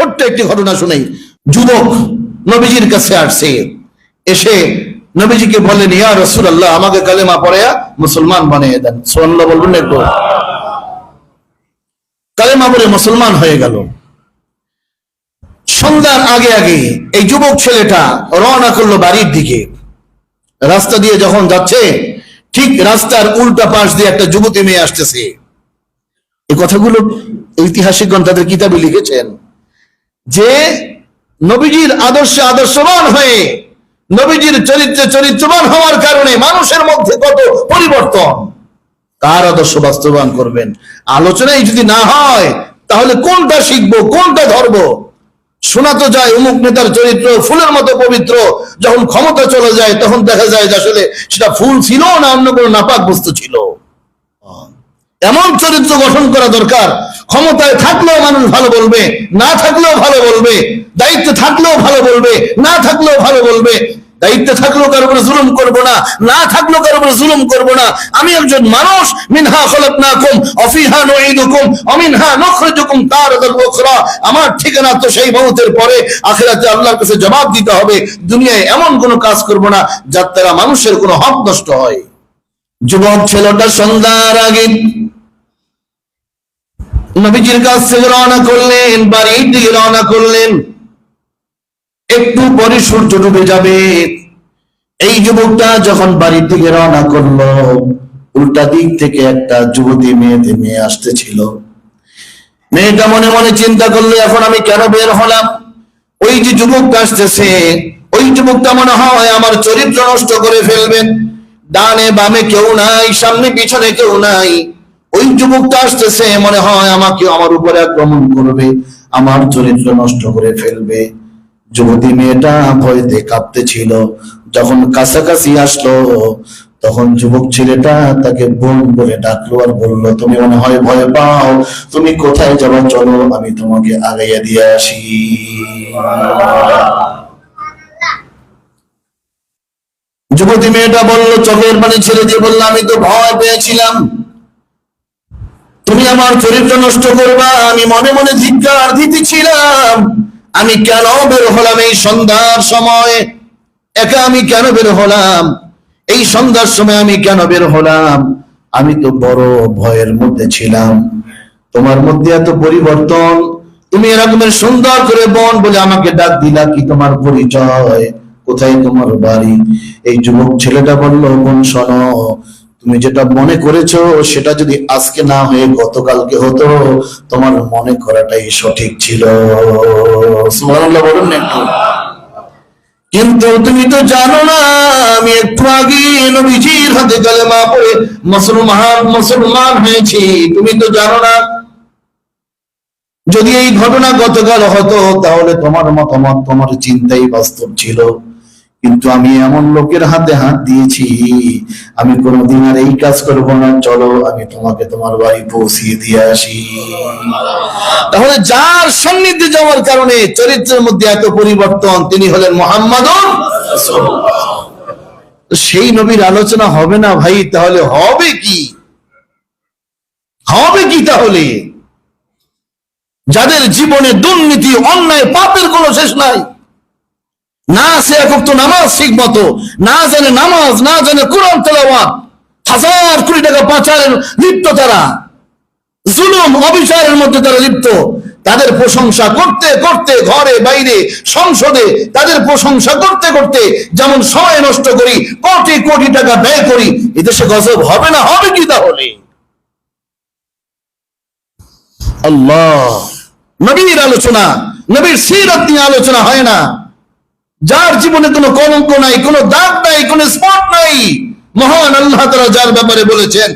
ছোট্ট একটি ঘটনা শুনেই যুবক নবীজির কাছে আসছে। এসে নবীজিকে বললেন, ইয়া রসুল আল্লাহ আমাকে কালেমা পড়ায়া মুসলমান বানিয়ে দেন। সোল্লাহ বলবেন একটু কালেমা মুসলমান হয়ে গেল। সন্ধ্যার আগে আগে এই যুবক ছেলেটা রওনা করল বাড়ির দিকে। রাস্তা দিয়ে যখন যাচ্ছে, ঠিক রাস্তার উল্টা পাশ দিয়ে একটা যুবতী মেয়ে আসতেছে। এই কথাগুলো ঐতিহাসিকগণ তাদের কিতাবে লিখেছেন। যে নবীজির আদর্শে আদর্শবান হয়ে নবীজির চরিত্রে চরিত্রবান হওয়ার কারণে মানুষের মধ্যে কত পরিবর্তন? কার আদর্শ বাস্তবায়ন করবেন? আলোচনায় যদি না হয়, তাহলে কোনটা শিখব, কোনটা ধরবো? শোনা তো যায়, অমুক নেতার চরিত্র ফুলের মতো পবিত্র, যখন ক্ষমতা চলে যায়, তখন দেখা যায় যে আসলে সেটা ফুল ছিল না, অন্য কোনো নাপাক বস্তু ছিল। এমন চরিত্র গঠন করা দরকার, ক্ষমতায় থাকলেও মানুষ ভালো বলবে, না থাকলেও ভালো বলবে, দায়িত্বে থাকলেও ভালো বলবে, না থাকলেও ভালো বলবে, দায়িত্বে থাকলেও কারও উপরে জুলুম করব না না থাকলেও কারও উপরে জুলুম করব না। আমি একজন মানুষ, মিনহা খলাকনাকুম, অফিহা নুঈদুকুম, অমিনহা নুখরিজুকুম তারাতাল উখরা। আমার ঠিকানা তো সেই মউতের পরে, আখিরাতে আল্লাহর কাছে জবাব দিতে হবে, দুনিয়ায় এমন কোনো কাজ করব না যার দ্বারা মানুষের কোনো হক নষ্ট হয়। যুবক ছেলেটা সন্ধ্যার আগে নবীজির কাছ থেকে রওনা করলেন, বাড়ির দিকে রওনা করলেন। একটু পরে সূর্য ডুবে যাবে। এই যুবকটা যখন বাড়ির দিকে রওনা করল, উল্টা দিক থেকে একটা যুবতী মেয়েতে মেয়ে আসতেছিল। মেয়েটা মনে মনে চিন্তা করল, এখন আমি কেন বের হলাম? ওই যে যুবকটা আসতেছে, ওই যুবকটা মনে হয় আমার চরিত্র নষ্ট করে ফেলবেন ডানে বামে কেউ নাই, সামনে পিছনে কেউ নাই। ওই যুবকটা আসতেছে, মনে হয় আমাকে আমার উপরে আক্রমণ করবে, আমার চরিত্র নষ্ট করে ফেলবে। যুবতী মেয়েটা ভয়তে কাঁপতেছিল, যখন কাছাকাছি আসলো, তখন যুবক ছেলেটা তাকে বোন বলে ডাকলো আর বলল, তুমি মনে হয় ভয় পাও? তুমি কোথায় যাবা? চলো, আমি তোমাকে আগাইয়া দিয়ে আসি। যুবতী মেয়েটা বলল, চোখের পানি ছেড়ে দিয়ে বলল, আমি তো ভয় পেয়েছিলাম। তুমি আমার চরিত্র নষ্ট করবা, আমি মনে মনে ধিক্কার দিতেছিলাম। আমি কেন বের হলাম এই সন্ধ্যার সময়? একা আমি কেন বের হলাম? এই সন্ধ্যার সময় আমি কেন বের হলাম? আমি তো বড় ভয়ের মধ্যে ছিলাম। তোমার মধ্যে এত পরিবর্তন। তুমি এরকমের সুন্দর করে বন বলে আমাকে ডাক দিলা কি তোমার পরিচয়? কোথায় তোমার বাড়ি? এই যুবক ছেলেটা বলল, বোন, শোনো, তুমি যেটা মনে করেছ, সেটা যদি আজকে না হয়ে গতকালকে হতো, তোমার মনে করাটাই সঠিক ছিল। বলুন একটু। কিন্তু তুমি তো জানো না, আমি একটু আগে নবীজির হাতে কালেমা পড়ে মুসলমান মুসলমান হয়েছি। তুমি তো জানো না, যদি এই ঘটনা গতকাল হতো, তাহলে তোমার মতামত, তোমার চিন্তাই বাস্তব ছিল। কিন্তু আমি এমন লোকের হাতে হাত দিয়েছি, আমি কোনোদিন আর এই কাজ করব না। চলো, আমি তোমাকে তোমার বাড়ি পৌঁছিয়ে দিয়ে আসি। তাহলে যার সান্নিধ্যে যাওয়ার কারণে চরিত্রের মধ্যে এত পরিবর্তন, তিনি হলেন মোহাম্মদ সেই নবীর আলোচনা হবে না ভাই, তাহলে হবে কি? হবে কি তাহলে? যাদের জীবনে দুর্নীতি, অন্যায়, পাপের কোনো শেষ নাই। না সে একক নামাজ ঠিক মতো, না জানে নামাজ, না জানে কোরআন তেলাওয়াত। হাজার কোটি টাকা পাচারের লিপ্ত তারা। জুলুম, অবিচারের মধ্যে তারা লিপ্ত। তাদের প্রশংসা করতে করতে, ঘরে, বাইরে, সংসদে তাদের প্রশংসা করতে করতে যেমন সময় নষ্ট করি, কোটি কোটি টাকা ব্যয় করি, এদেশে গজব হবে না, হবে কি তাহলে? আল্লাহ। নবীর আলোচনা, নবীর সিরাত নিয়ে আলোচনা হয় না। যার জীবনে কোন কলঙ্ক নাই, কোন দাগ নাই, কোন স্পট নাই, মহান আল্লাহ তারা যার ব্যাপারে বলেছেন